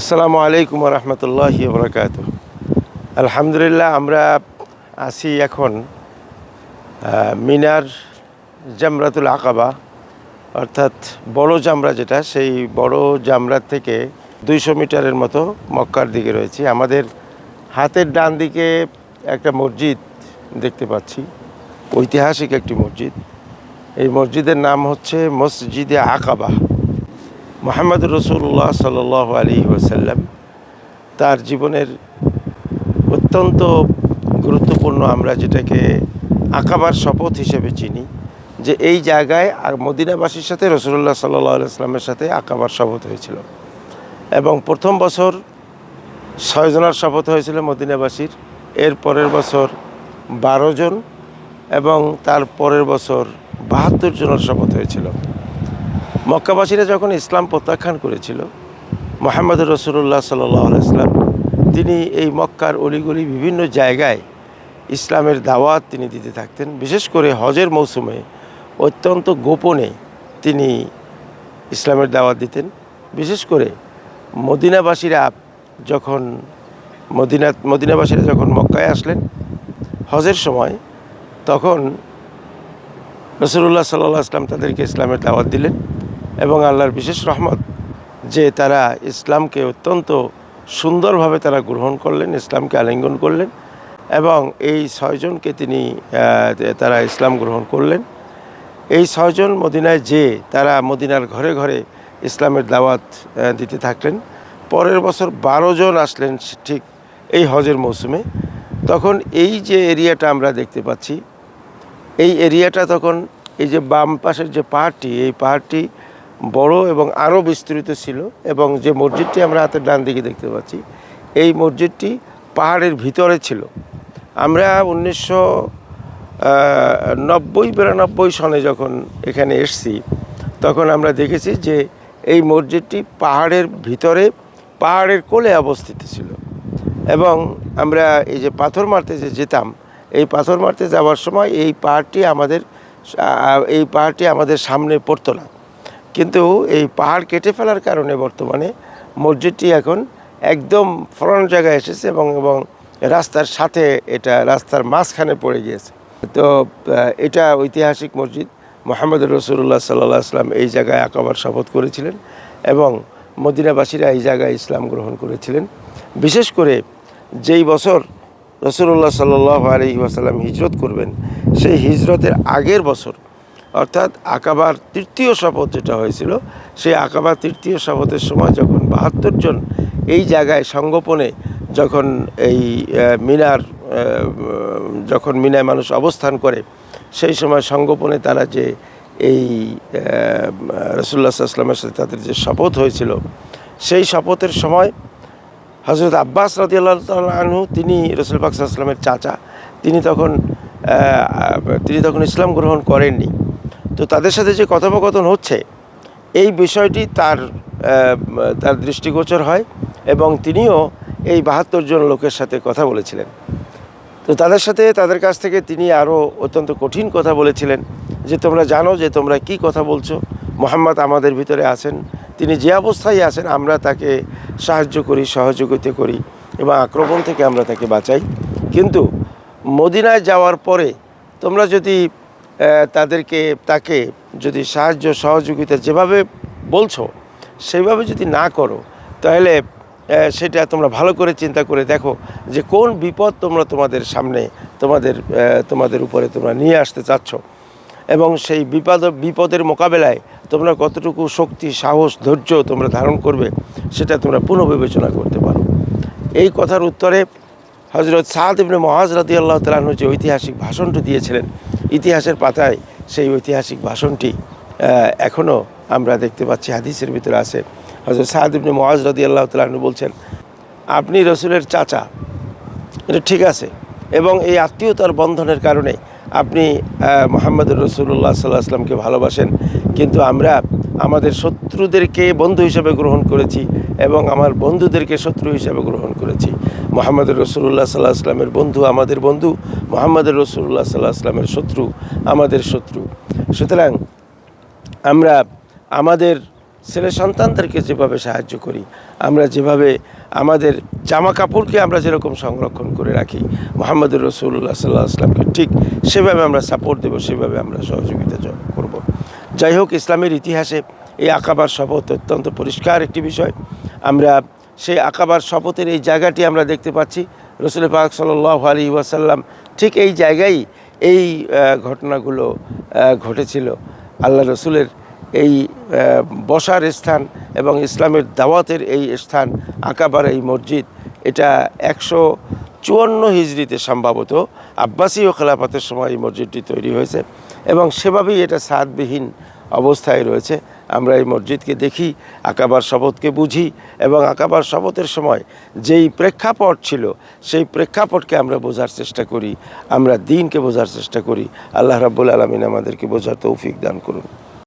আসসালামু আলাইকুম রহমতুল্লাহ বরকাত আলহামদুলিল্লাহ, আমরা আছি এখন মিনার জামরাতুল আকাবা, অর্থাৎ বড় জামরা যেটা, সেই বড় জামরার থেকে দুইশো মিটারের মতো মক্কার দিকে রয়েছে। আমাদের হাতের ডান দিকে একটা মসজিদ দেখতে পাচ্ছি, ঐতিহাসিক একটি মসজিদ। এই মসজিদের নাম হচ্ছে মসজিদে আকাবা। মোহাম্মদ রসুল্লাহ সাল আলী ওসাল্লাম তার জীবনের অত্যন্ত গুরুত্বপূর্ণ আমরা যেটাকে আঁকাবার শপথ হিসেবে চিনি, যে এই জায়গায় আর মদিনাবাসীর সাথে রসুল্লাহ সাল্লাহ ইসলামের সাথে আঁকাবার শপথ হয়েছিল। এবং প্রথম বছর ছয়জনের শপথ হয়েছিল মদিনাবাসীর, এর পরের বছর বারো জন এবং তার পরের বছর বাহাত্তর জনের শপথ হয়েছিল। মক্কাবাসীরা যখন ইসলাম প্রত্যাখ্যান করেছিল মোহাম্মদ রসুল্লাহ সাল্লাহ ইসলাম তিনি এই মক্কার অলিগলি বিভিন্ন জায়গায় ইসলামের দাওয়াত তিনি দিতে থাকতেন। বিশেষ করে হজের মৌসুমে অত্যন্ত গোপনে তিনি ইসলামের দাওয়াত দিতেন। বিশেষ করে মদিনাবাসীরা যখন মদিনা, মদিনাবাসীরা যখন মক্কায় আসলেন হজের সময়, তখন রসুল্লাহ সাল্লাহ আসলাম তাদেরকে ইসলামের দাওয়াত দিলেন। এবং আল্লাহর বিশেষ রহমত যে তারা ইসলামকে অত্যন্ত সুন্দরভাবে তারা গ্রহণ করলেন, ইসলামকে আলিঙ্গন করলেন এবং এই ছয়জনকে তিনি তারা ইসলাম গ্রহণ করলেন। এই ছয়জন মদিনায় যে তারা মদিনার ঘরে ঘরে ইসলামের দাওয়াত দিতে থাকলেন। পরের বছর বারো জন আসলেন ঠিক এই হজের মৌসুমে। তখন এই যে এরিয়াটা আমরা দেখতে পাচ্ছি, এই এরিয়াটা তখন এই যে বাম পাশের যে পাহাড়টি, এই পাহাড়টি বড় এবং আরও বিস্তৃত ছিল এবং যে মসজিদটি আমরা হাতের ডান দিকে দেখতে পাচ্ছি, এই মসজিদটি পাহাড়ের ভিতরে ছিল। আমরা উনিশশো নব্বই, বিরানব্বই সনে যখন এখানে এসছি, তখন আমরা দেখেছি যে এই মসজিদটি পাহাড়ের ভিতরে, পাহাড়ের কোলে অবস্থিত ছিল। এবং আমরা এই যে পাথর মারতে যে যেতাম, এই পাথর মারতে যাওয়ার সময় এই পাহাড়টি আমাদের এই পাহাড়টি আমাদের সামনে পড়তো না। কিন্তু এই পাহাড় কেটে ফেলার কারণে বর্তমানে মসজিদটি এখন একদম ফ্রন্ট জায়গায় এসেছে এবং এবং রাস্তার সাথে এটা রাস্তার মাঝখানে পড়ে গিয়েছে। তো এটা ঐতিহাসিক মসজিদ। মোহাম্মদ রসুল্লাহ সাল্লাহ আসলাম এই জায়গায় আকাবার শপথ করেছিলেন এবং মদিনাবাসীরা এই জায়গায় ইসলাম গ্রহণ করেছিলেন। বিশেষ করে যেই বছর রসুল্লাহ সাল্লাহ আলহি ওয়াসাল্লাম হিজরত করবেন, সেই হিজরতের আগের বছর অর্থাৎ আকাবার তৃতীয় শপথ যেটা হয়েছিল, সেই আকাবার তৃতীয় শপথের সময় যখন বাহাত্তর জন এই জায়গায় সঙ্গোপনে যখন এই মিনার যখন মিনায় মানুষ অবস্থান করে, সেই সময় সঙ্গোপনে তারা যে এই রসুল্লাহ আসলামের সাথে তাদের যে শপথ হয়েছিল, সেই শপথের সময় হজরত আব্বাস রাজি আল্লাহ আনহু, তিনি রসুল পাক চাচা, তিনি তখন তিনি তখন ইসলাম গ্রহণ করেননি। তো তাদের সাথে যে কথোপকথন হচ্ছে, এই বিষয়টি তার তার দৃষ্টিগোচর হয় এবং তিনিও এই বাহাত্তর জন লোকের সাথে কথা বলেছিলেন। তো তাদের সাথে, তাদের কাছ থেকে তিনি আরও অত্যন্ত কঠিন কথা বলেছিলেন যে, তোমরা জানো যে, তোমরা কি কথা বলছো? মোহাম্মদ আমাদের ভিতরে আছেন, তিনি যে অবস্থায় আছেন, আমরা তাকে সাহায্য করি, সহযোগিতা করি এবং আক্রমণ থেকে আমরা তাকে বাঁচাই। কিন্তু মদিনায় যাওয়ার পরে তোমরা যদি তাদেরকে, তাকে যদি সাহায্য, সহযোগিতা যেভাবে বলছো সেইভাবে যদি না করো, তাহলে সেটা তোমরা ভালো করে চিন্তা করে দেখো যে কোন বিপদ তোমরা তোমাদের সামনে, তোমাদের তোমাদের উপরে তোমরা নিয়ে আসতে চাচ্ছ। এবং সেই বিপদ, বিপদের মোকাবেলায় তোমরা কতটুকু শক্তি, সাহস, ধৈর্য তোমরা ধারণ করবে, সেটা তোমরা পুনঃবিবেচনা করতে পারো। এই কথার উত্তরে হজরত সাদ ইবনে মহাজ আল্লাহ তালাহু যে ঐতিহাসিক ভাষণটি দিয়েছিলেন ইতিহাসের পাতায় সেই ঐতিহাসিক ভাষণটি এখনও আমরা দেখতে পাচ্ছি, হাদিসের ভিতরে আছে। হজরত সাহাদিবনে মহাজ রদি আল্লাহ তালু বলছেন, আপনি রসুলের চাচা, এটা ঠিক আছে এবং এই আত্মীয়তার বন্ধনের কারণে আপনি মোহাম্মদ রসুল্লাহ সাল্লাহ আসলামকে ভালোবাসেন, কিন্তু আমরা আমাদের শত্রুদেরকে বন্ধু হিসেবে গ্রহণ করেছি এবং আমার বন্ধুদেরকে শত্রু হিসেবে গ্রহণ করেছি। মোহাম্মদ রসুল্লাহ সাল্লাহ আসলামের বন্ধু আমাদের বন্ধু মোহাম্মদ রসুল্লাহ সাল্লাহ আসলামের শত্রু আমাদের শত্রু। সুতরাং আমরা আমাদের ছেলে সন্তানদেরকে যেভাবে সাহায্য করি, আমরা যেভাবে আমাদের জামা কাপড়কে আমরা যেরকম সংরক্ষণ করে রাখি, মোহাম্মদুর রসুল্লাহ সাল্লাহ আসলামকে ঠিক সেভাবে আমরা সাপোর্ট দেবো, সেভাবে আমরা সহযোগিতা করব। যাই হোক, ইসলামের ইতিহাসে এই আকাবার শপথ অত্যন্ত পরিষ্কার একটি বিষয়। আমরা সেই আকাবার শপথের এই জায়গাটি আমরা দেখতে পাচ্ছি। রসুল পাক সাল্লাহ আলী ওয়াসাল্লাম ঠিক এই জায়গায় এই ঘটনাগুলো ঘটেছিল। আল্লাহ রসুলের এই বসার স্থান এবং ইসলামের দাওয়াতের এই স্থান, আকাবার এই মসজিদ, এটা একশো চুয়ান্ন হিজড়িতে সম্ভবত আব্বাসী ও খেলাফতের সময় এই মসজিদটি তৈরি হয়েছে এবং সেভাবেই এটা সাদবিহীন অবস্থায় রয়েছে। আমরা এই মসজিদকে দেখি, আকাবার শপথকে বুঝি এবং আকাবার শপথের সময় যেই প্রেক্ষাপট ছিল, সেই প্রেক্ষাপটকে আমরা বোঝার চেষ্টা করি, আমরা দিনকে বোঝার চেষ্টা করি। আল্লাহ রাব্বুল আলমিন আমাদেরকে বোঝার তৌফিক দান করুন।